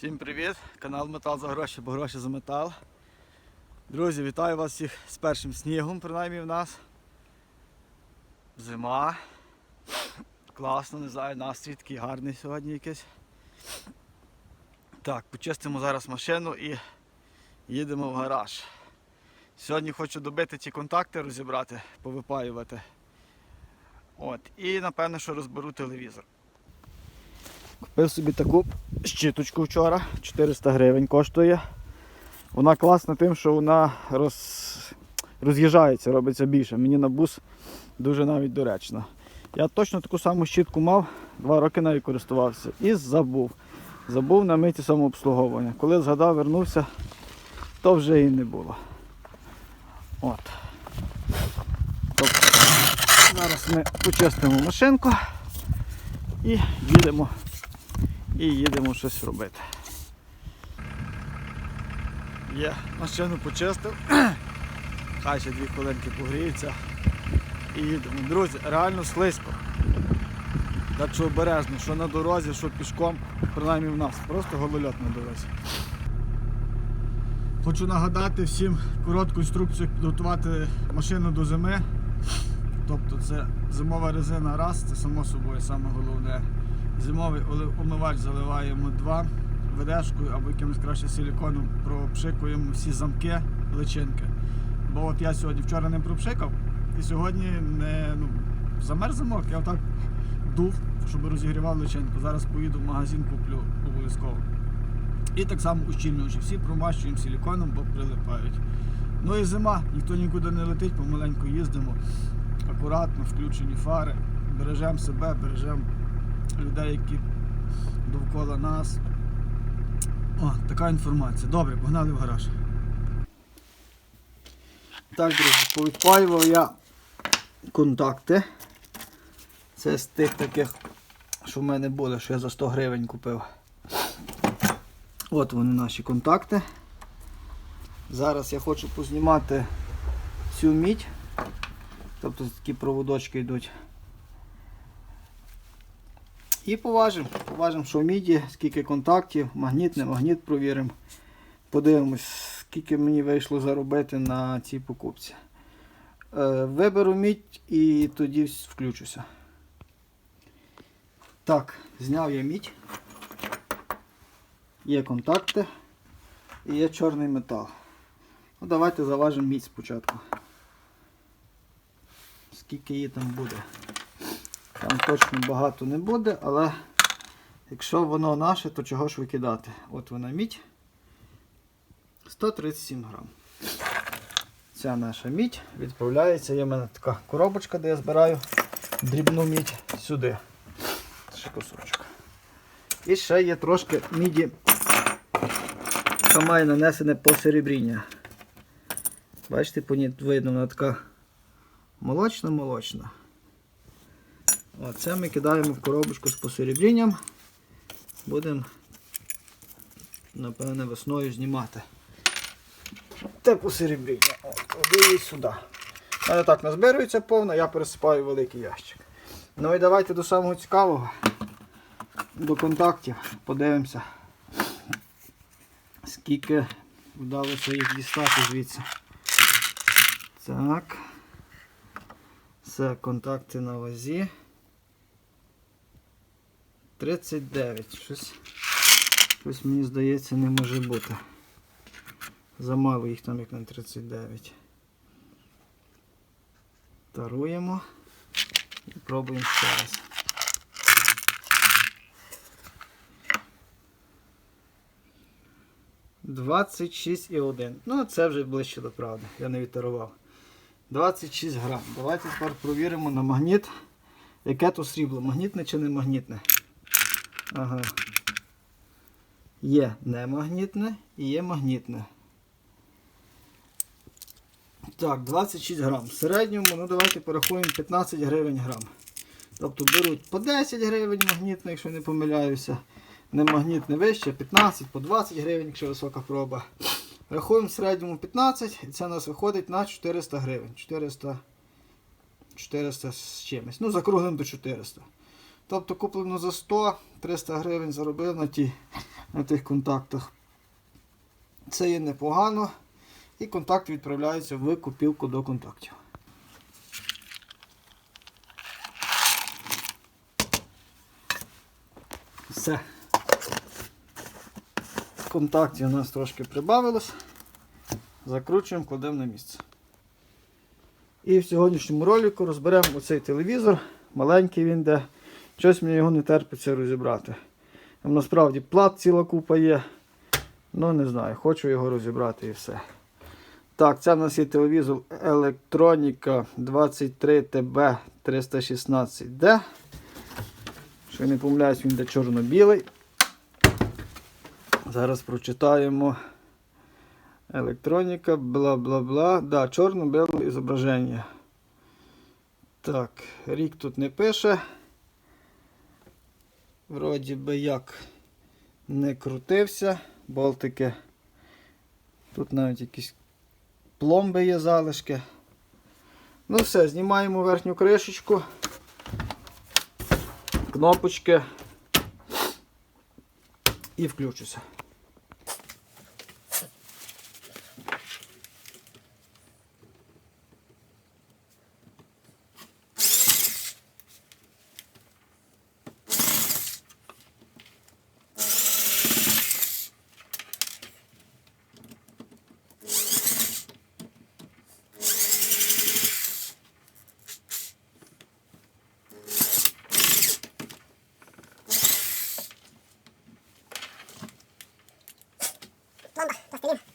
Всім привіт! Канал Метал за гроші, бо гроші за метал. Друзі, вітаю вас всіх з першим снігом, принаймні в нас. Зима. Класно, не знаю, настрій такий гарний сьогодні якийсь. Так, почистимо зараз машину і їдемо в гараж. Сьогодні хочу добити ті контакти, розібрати, повипаювати. От. І напевно, що розберу телевізор. Купив собі таку щиточку вчора, 400 гривень коштує. Вона класна тим, що вона роз... роз'їжджається, робиться більше. Мені на бус дуже навіть доречна. Я точно таку саму щітку мав, два роки навіть користувався і забув. Забув на миті самообслуговування. Коли згадав, вернувся, то вже і не було. От. Тобто, зараз ми почистимо машинку і їдемо і їдемо щось робити. Є, машину почистив. Хай ще дві хвилинки погріється. І їдемо. Друзі, реально слизько. Так що обережно, що на дорозі, що пішком, принаймні в нас. Просто голольот на дорозі. Хочу нагадати всім коротку інструкцію, як підготувати машину до зими. Тобто це зимова резина раз, це само собою саме головне. Зимовий омивач заливаємо два ведешкою або якимось краще силіконом, пропшикуємо всі замки, личинки. Бо от я сьогодні вчора не пропшикав і сьогодні не ну, замерз замок, я отак дув, щоб розігрівав личинку. Зараз поїду в магазин, куплю обов'язково. І так само ущільнюючи, всі промащуємо силіконом, бо прилипають. Ну і зима, ніхто нікуди не летить, помаленьку їздимо, акуратно, включені фари, бережемо себе, бережемо людей, які довкола нас. О, така інформація. Добре, погнали в гараж. Так, друзі, повідпаював я контакти. Це з тих таких, що в мене були, що я за 100 гривень купив. От вони наші контакти. Зараз я хочу познімати цю мідь. Тобто такі проводочки йдуть. І поважимо, поважимо, що в міді, скільки контактів, магніт, не магніт провіримо. Подивимось, скільки мені вийшло заробити на цій покупці. Е, виберу мідь і тоді включуся. Так, зняв я мідь. Є контакти і є чорний метал. Ну, давайте заважимо мідь спочатку. Скільки її там буде. Там точно багато не буде, але якщо воно наше, то чого ж викидати? От вона мідь. 137 грам. Ця наша мідь відправляється. Є в мене така коробочка, де я збираю дрібну мідь сюди. Ще кусочок. І ще є трошки міді, яка має нанесене посеребріння. Бачите, по ній видно, вона така молочна-молочна. Оце ми кидаємо в коробочку з посеребрінням. Будемо, напевне, весною знімати. Те посеребріння. Кладу сюди. Мене так назбирується повно, я пересипаю великий ящик. Ну і давайте до самого цікавого. До контактів. Подивимося. Скільки вдалося їх дістати звідси. Так. Це контакти на вазі. 39. Щось, щось мені здається не може бути. Замало їх там як на 39. Таруємо і пробуємо ще раз. Двадцять шість і один. Ну, це вже ближче до правди. Я не відтарував. 26 грам. Давайте тепер провіримо на магніт. Яке то срібло, магнітне чи не магнітне? Ага. Є немагнітне і є магнітне. Так, 26 грам. В середньому, ну давайте порахуємо 15 гривень грам. Тобто беруть по 10 гривень магнітне, якщо не помиляюся. Немагнітне вище, 15, по 20 гривень, якщо висока проба. Рахуємо в середньому 15 і це у нас виходить на 400 гривень. 400, 400 з чимось. Ну, закруглимо до 400. Тобто куплено за 100, 300 гривень заробив на ті на тих контактах. Це є непогано. І контакт відправляється в копілку до контактів. Все. Контактів у нас трошки прибавилось. Закручуємо, кладемо на місце. І в сьогоднішньому ролику розберемо оцей телевізор. Маленький він де. Щось мені його не терпиться розібрати. Там насправді плат ціла купа є. Ну не знаю, хочу його розібрати і все. Так, це в нас є телевізор Електроніка 23TB 316D. Що не помиляюсь, він де чорно-білий. Зараз прочитаємо. Електроніка, бла бла бла. Да, чорно-біле зображення. Так, рік тут не пише. Вроді би як не крутився. Болтики. Тут навіть якісь пломби є залишки. Ну все, знімаємо верхню кришечку. Кнопочки. І включуся. Hasta luego.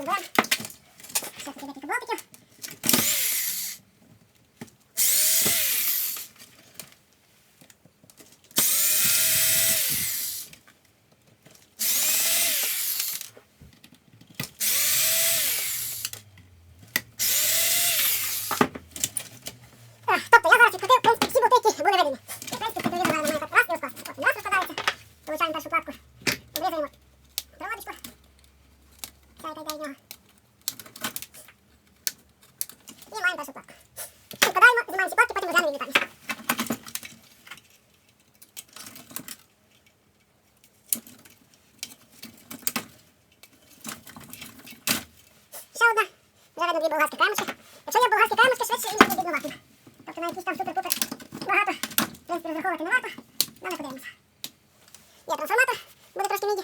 Що скоримо, потім їх розберемо. Ще тут є декілька болтиків. А, Тобто я зараз відкрутив, в принципі, всі болти, які були видані. І, в принципі, телевізор має має так раз і розкласти. От він раз розкладається. Получаємо першу платку. Обрізуємо проводочку. Ця яка йде від нього. І маємо першу платку. Відкладаємо, знімаємо ці платки, потім розглянемо відлітання. Ще одна. Болгарські кремочки. Якщо є болгарські крамочки, швидше їм не біднувати. Тобто на якісь там супер-пупер багато. В принципі, розраховувати не варто. Але подивимося. Є трансформатор, буде трошки міді.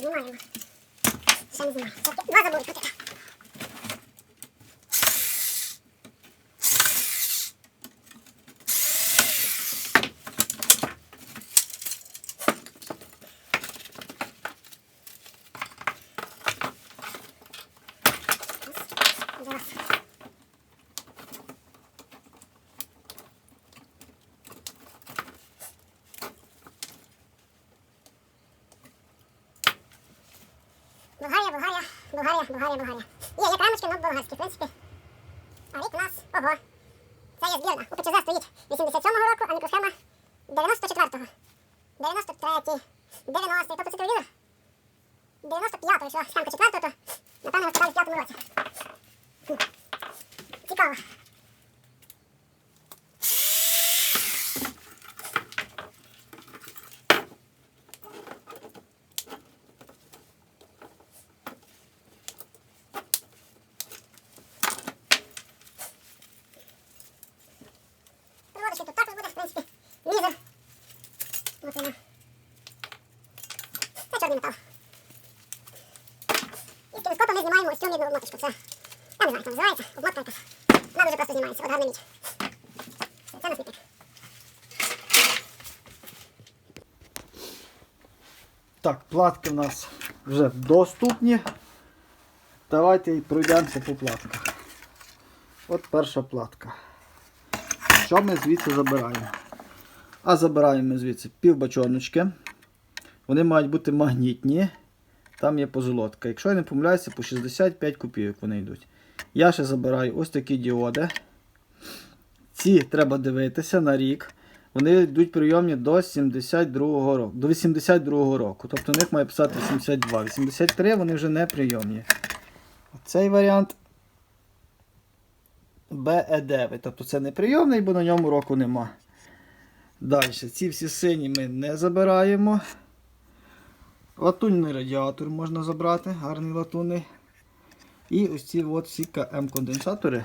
2枚あります。シャミ2枚。そして、わざボールかけた。Болгарія, Болгарія. Є, є крамочки, але болгарські, в принципі. А рік у нас, ого, це є збірна. У ПЧЗ стоїть 87-го року, а мікросхема 94-го. 93-й, 90-й, тобто це телевізор. 95-го, якщо схемка 4-го, то напевно розпитали в 5-му році. Цікаво. Проводочки тут також буде, в принципі, лізер. Ось вона. Це чорний метал. І з телескопом ми знімаємо ось цю мідну обмоточку. Це, я не знаю, як це називається, обмотка якась. Вона дуже просто знімається, от гарна мідь. Це на смітник. Так, платки в нас вже доступні. Давайте пройдемося по платках. От перша платка. Що ми звідси забираємо? А забираємо ми звідси півбачоночки. Вони мають бути магнітні. Там є позолотка. Якщо я не помиляюся, по 65 копійок вони йдуть. Я ще забираю ось такі діоди. Ці треба дивитися на рік. Вони йдуть прийомні до 72-го року, до 82-го року. Тобто у них має писати 82. 83 вони вже не прийомні. Цей варіант BE9. Тобто це не прийомний, бо на ньому року нема. Далі, ці всі сині ми не забираємо. Латунний радіатор можна забрати, гарний латунний. І ось ці от всі КМ-конденсатори.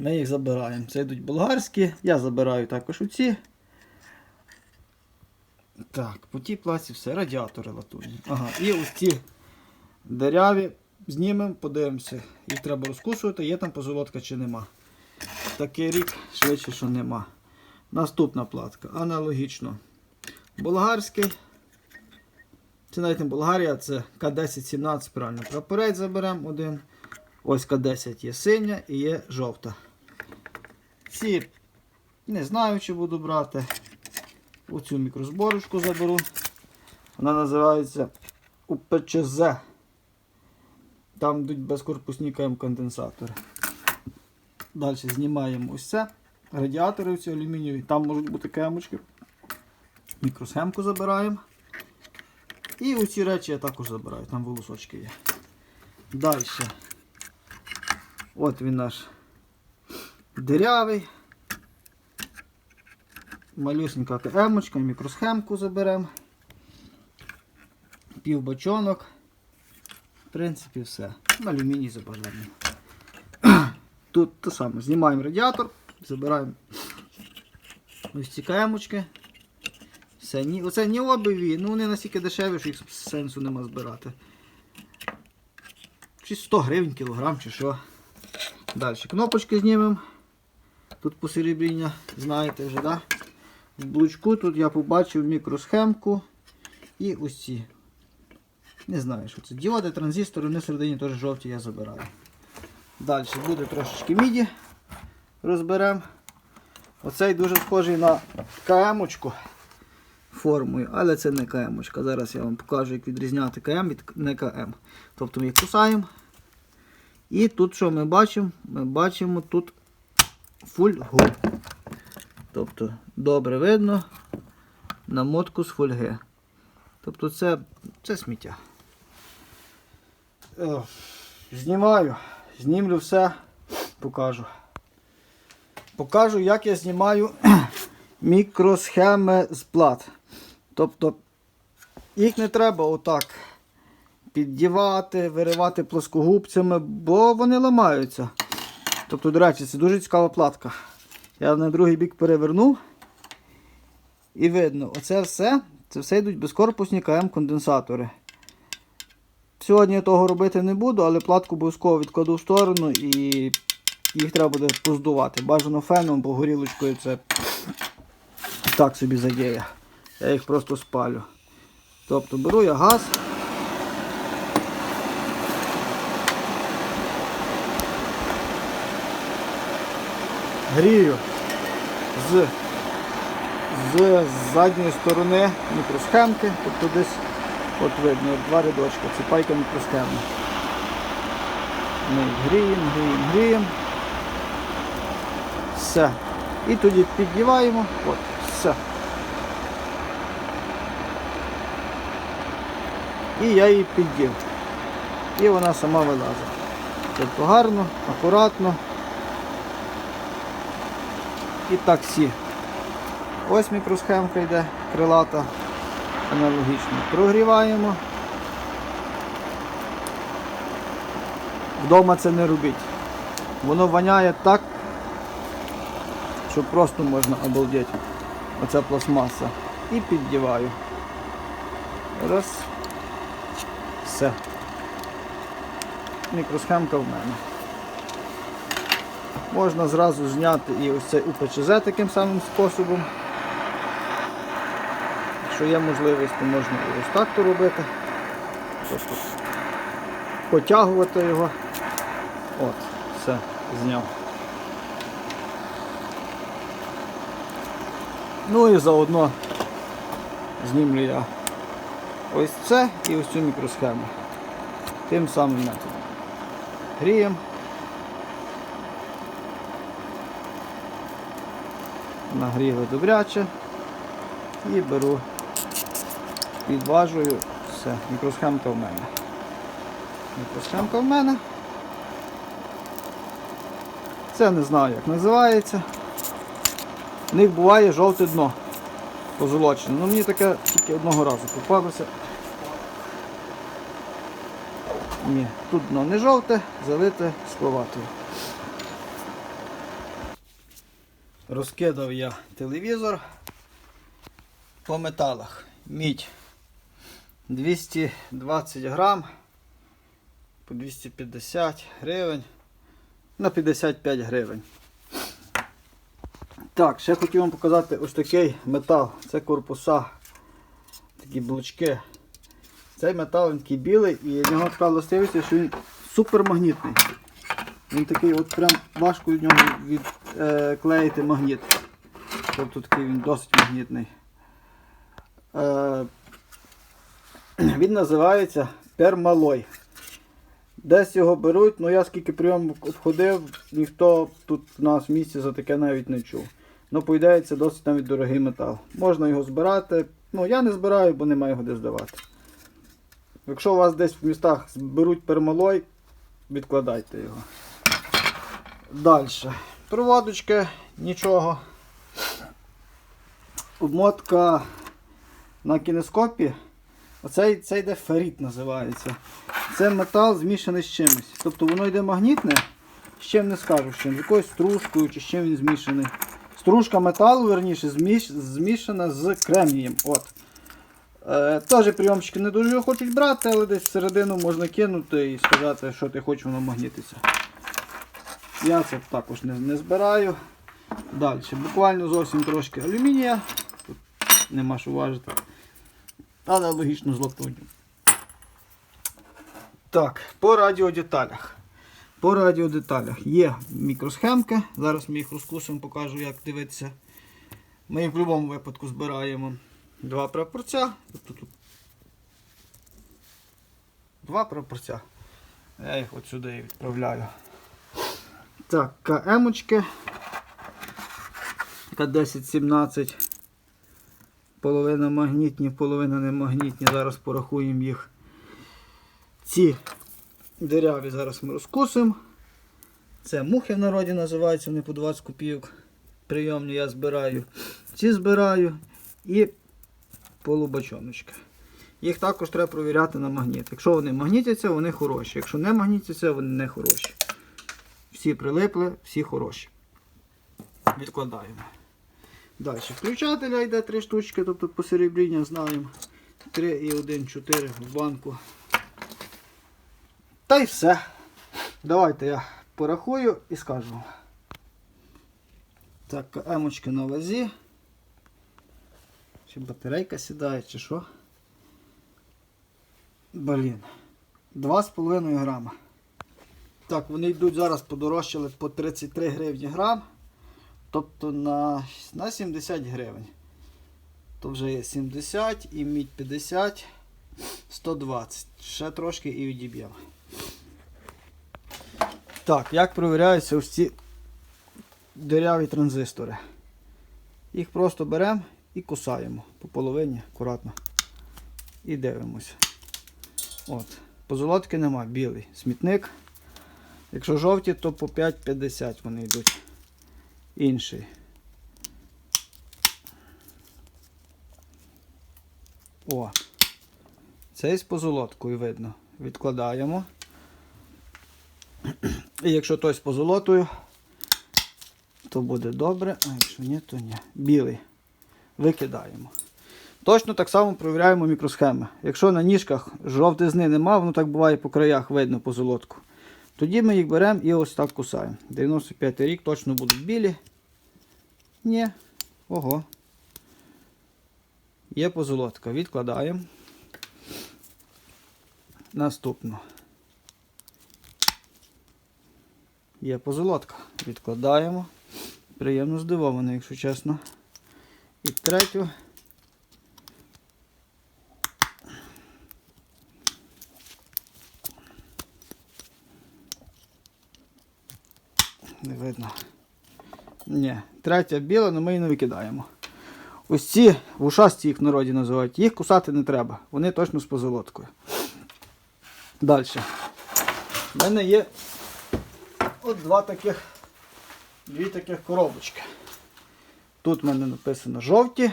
Ми їх забираємо. Це йдуть болгарські. Я забираю також оці. Так, по тій плаці все, радіатори латунні. Ага, і ось ці деряві знімемо, подивимося. Їх треба розкусувати, є там позолотка чи нема. Такий рік швидше, що нема. Наступна платка. Аналогічно. Болгарський. Це навіть не Болгарія, це К1017, правильно. Прапорець заберемо один. Ось К10 є синя і є жовта. Ці не знаю, чи буду брати. Оцю мікрозборочку заберу. Вона називається УПЧЗ. Там йдуть безкорпусні КМ-конденсатори. Далі знімаємо ось це. Радіатори ці алюмінієві. Там можуть бути кемочки. Мікросхемку забираємо. І оці речі я також забираю, там волосочки є. Далі. От він наш дирявий. Малюсенька КМочка, мікросхемку заберемо. Півбачонок. В принципі, все. Алюміній забажаємо. Тут те саме. Знімаємо радіатор, забираємо ось ці КМочки. Все, ні, оце не обиві, ну вони настільки дешеві, що їх сенсу нема збирати. Чи 100 гривень кілограм, чи що. Далі кнопочки знімемо. Тут посеребріння, знаєте вже, да? В блучку тут я побачив мікросхемку і ось ці. Не знаю, що це. Діоди, транзистори, вони всередині теж жовті я забираю. Далі буде трошечки міді. Розберемо. Оцей дуже схожий на КМ-очку формою, але це не КМ. -очка. Зараз я вам покажу, як відрізняти КМ від не КМ. Тобто ми їх кусаємо. І тут що ми бачимо? Ми бачимо тут фульгу. Тобто добре видно намотку з фольги. Тобто це, це сміття. Е, Знімаю, знімлю все, покажу. Покажу, як я знімаю мікросхеми з плат. Тобто їх не треба отак піддівати, виривати плоскогубцями, бо вони ламаються. Тобто, до речі, це дуже цікава платка. Я на другий бік перевернув. І видно, оце все, це все йдуть безкорпусні КМ-конденсатори. Сьогодні я того робити не буду, але платку обов'язково відкладу в сторону і їх треба буде поздувати. Бажано феном, бо горілочкою це так собі задіє. Я їх просто спалю. Тобто беру я газ. Грію з, з задньої сторони мікросхемки, тобто десь От видно, два рядочка, це пайка мікросхемна. Ми гріємо, гріємо, гріємо. Все. І тоді піддіваємо. От, все. І я її піддів. І вона сама вилазить. Тобто гарно, акуратно. І так всі. Ось мікросхемка йде, крилата. Аналогічно. Прогріваємо. Вдома це не робіть. Воно воняє так, що просто можна обалдіти. Оця пластмаса. І піддіваю. Раз. Все. Мікросхемка в мене. Можна зразу зняти і ось цей УПЧЗ таким самим способом. Якщо є можливість, то можна і ось так то робити. Просто потягувати його. От, все, зняв. Ну і заодно знімлю я ось це і ось цю мікросхему. Тим самим методом. Гріємо. Нагріли добряче і беру, підважую, все, мікросхемка в мене. Мікросхемка в мене. Це не знаю як називається. В них буває жовте дно позолочене. Ну мені таке тільки одного разу попалося. Ні, тут дно не жовте, залите скловатою. Розкидав я телевізор по металах. Мідь 220 грам по 250 гривень на 55 гривень. Так, ще хотів вам показати ось такий метал. Це корпуса, такі блочки. Цей метал він такий білий і в нього така властивість, що він супермагнітний. Він такий от прям важко від нього відклеїти магніт. Тобто такий він досить магнітний. Е, він називається пермалой. Десь його беруть, але я скільки прийом обходив, ніхто тут в нас в місті за таке навіть не чув. Ну, по ідеї, це досить навіть дорогий метал. Можна його збирати. Ну, я не збираю, бо немає його де здавати. Якщо у вас десь в містах зберуть пермалой, відкладайте його. Далі. Проводочки, нічого. Обмотка на кінескопі. Оцей це йде феррит називається. Це метал змішаний з чимось. Тобто воно йде магнітне, з чим не скажу, з чим, з якоюсь стружкою чи з чим він змішаний. Стружка металу, верніше, зміш, змішана з кремнієм. От. Е, теж прийомчики не дуже його хочуть брати, але десь всередину можна кинути і сказати, що ти хочеш, воно магнітиться. Я це також не, не збираю. Далі. Буквально зовсім трошки алюмінія. Тут нема що важити. Але логічно з. Так, по радіодеталях. По радіодеталях є мікросхемки. Зараз ми їх розкусимо, покажу, як дивитися. Ми в будь-якому випадку збираємо два прапорця. Два прапорця. Я їх от сюди відправляю. Так, КМ-очки. К1017. Половина магнітні, половина не магнітні. Зараз порахуємо їх. Ці диряві зараз ми розкусимо. Це мухи в народі називаються, вони по 20 копійок. Прийомні я збираю. Ці збираю і полубачоночки. Їх також треба провіряти на магніт. Якщо вони магнітяться, вони хороші. Якщо не магнітяться, вони не хороші. Всі прилипли, всі хороші. Відкладаємо. Далі. Включателя йде три штучки, тобто посеребріння знаємо. 3 і 1, 4 в банку. Та й все. Давайте я порахую і скажу. Так, емочки на вазі. Чи батарейка сідає, чи що? Блін. 2,5 грама. Так, вони йдуть зараз подорожчали по 33 гривні грам. Тобто на, на 70 гривень. То вже є 70 і мідь 50. 120. Ще трошки і відіб'ємо. Так, як провіряються ось ці диряві транзистори? Їх просто беремо і кусаємо по половині, акуратно. І дивимося. От. Позолотки нема, білий смітник. Якщо жовті, то по 5,50 вони йдуть. Інший. О. Цей з позолоткою видно. Відкладаємо. І якщо той з позолотою, то буде добре, а якщо ні, то ні. Білий. Викидаємо. Точно так само перевіряємо мікросхеми. Якщо на ніжках жовтизни нема, воно так буває по краях видно позолотку. Тоді ми їх беремо і ось так кусаємо. 95 рік точно будуть білі. Ні. Ого. Є позолотка. Відкладаємо. Наступно. Є позолотка. Відкладаємо. Приємно здивований, якщо чесно. І третю. Не видно. Ні, третя біла, але ми її не викидаємо. Ось ці вушасті їх в народі називають. Їх кусати не треба. Вони точно з позолоткою. Далі. У мене є от два таких, дві таких коробочки. Тут в мене написано жовті,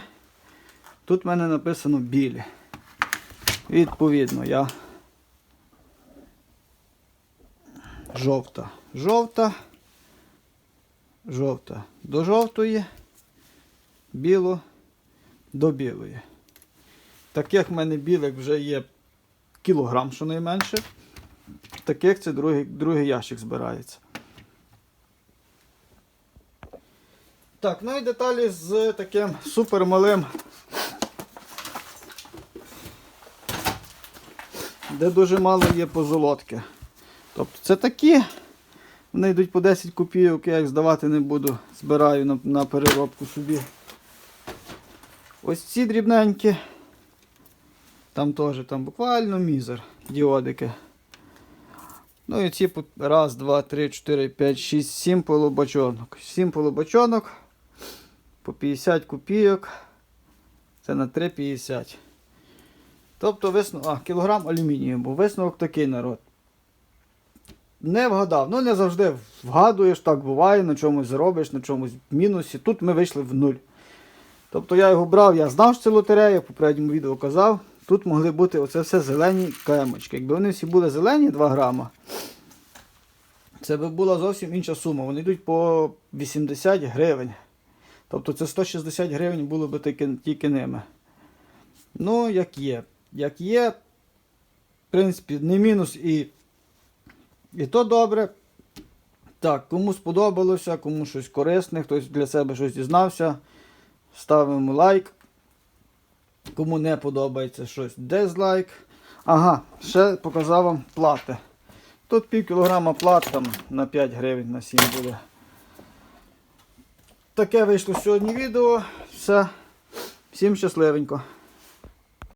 тут в мене написано білі. Відповідно, я жовта, жовта, жовта до жовтої, білу до білої. Таких в мене білих вже є кілограм, щонайменше. Таких це другий, другий ящик збирається. Так, ну і деталі з таким супермалим, де дуже мало є позолотки. Тобто це такі, вони йдуть по 10 копійок, я їх здавати не буду, збираю на, на переробку собі. Ось ці дрібненькі. Там теж там буквально мізер, діодики. Ну і ці раз, два, три, чотири, п'ять, шість, сім полубочонок. Сім полубочонок по 50 копійок. Це на 3,50. Тобто висновок, а, кілограм алюмінію, бо висновок такий народ. Не вгадав. Ну не завжди вгадуєш, так буває, на чомусь заробиш, на чомусь мінусі. Тут ми вийшли в нуль. Тобто я його брав, я знав, що це лотерея, в попередньому відео казав. Тут могли бути оце все зелені кемочки. Якби вони всі були зелені 2 грама, це би була зовсім інша сума. Вони йдуть по 80 гривень. Тобто це 160 гривень було б тільки, тільки ними. Ну, як є. Як є, в принципі, не мінус і, і то добре. Так, кому сподобалося, кому щось корисне, хтось для себе щось дізнався. Ставимо лайк. Кому не подобається щось, дизлайк. Ага, ще показав вам плати. Тут пів кілограма плат там на 5 гривень на 7 буде. Таке вийшло сьогодні відео. Все. Всім щасливенько.